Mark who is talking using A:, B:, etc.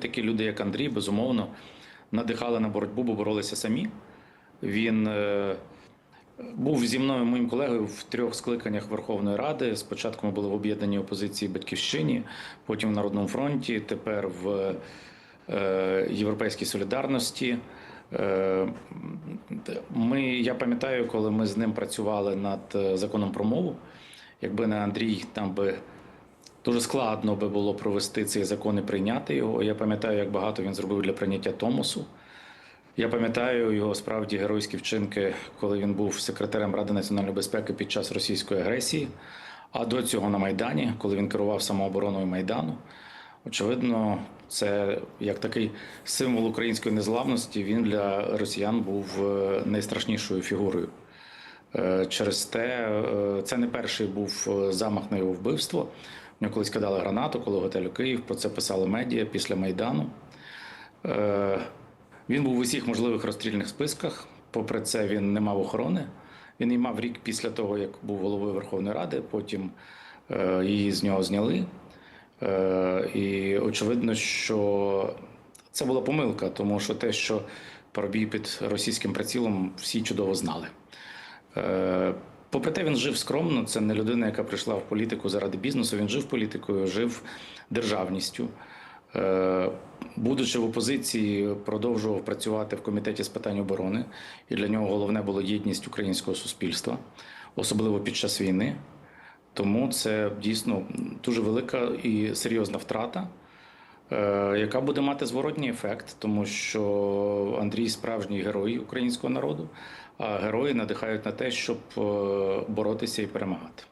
A: Такі люди, як Андрій, безумовно, надихали на боротьбу, бо боролися самі. Він е, був зі мною моїм колегою в трьох скликаннях Верховної Ради. Спочатку ми були в об'єднаній опозиції Батьківщині, потім в Народному фронті, тепер в е, Європейській солідарності. Е, Ми, я пам'ятаю, коли ми з ним працювали над законом про мову. Якби не Андрій, там би Дуже складно би було провести цей закон і прийняти його. Я пам'ятаю, як багато він зробив для прийняття Томосу. Я пам'ятаю його справді геройські вчинки, коли він був секретарем Ради національної безпеки під час російської агресії, а до цього на Майдані, коли він керував самообороною Майдану. Очевидно, це як такий символ української незламності. Він для росіян був е, найстрашнішою фігурою. Е, Через те е, це не перший був замах на його вбивство. Нього колись кидали гранату коло готелю Київ. Про це писали медіа після Майдану. Е, Він був в усіх можливих розстрільних списках. Попри це, він не мав охорони. Він її мав рік після того, як був головою Верховної Ради. Потім е, її з нього зняли. Е, І очевидно, що це була помилка, тому що те, що Парубій під російським прицілом, всі чудово знали. Е, Попри те, він жив скромно. Це не людина, яка прийшла в політику заради бізнесу. Він жив політикою, жив державністю. Е, Будучи в опозиції, продовжував працювати в комітеті з питань оборони, і для нього головне було єдність українського суспільства, особливо під час війни. Тому це дійсно дуже велика і серйозна втрата, яка буде мати зворотній ефект, тому що Андрій справжній герой українського народу, а герої надихають на те, щоб е, боротися і перемагати.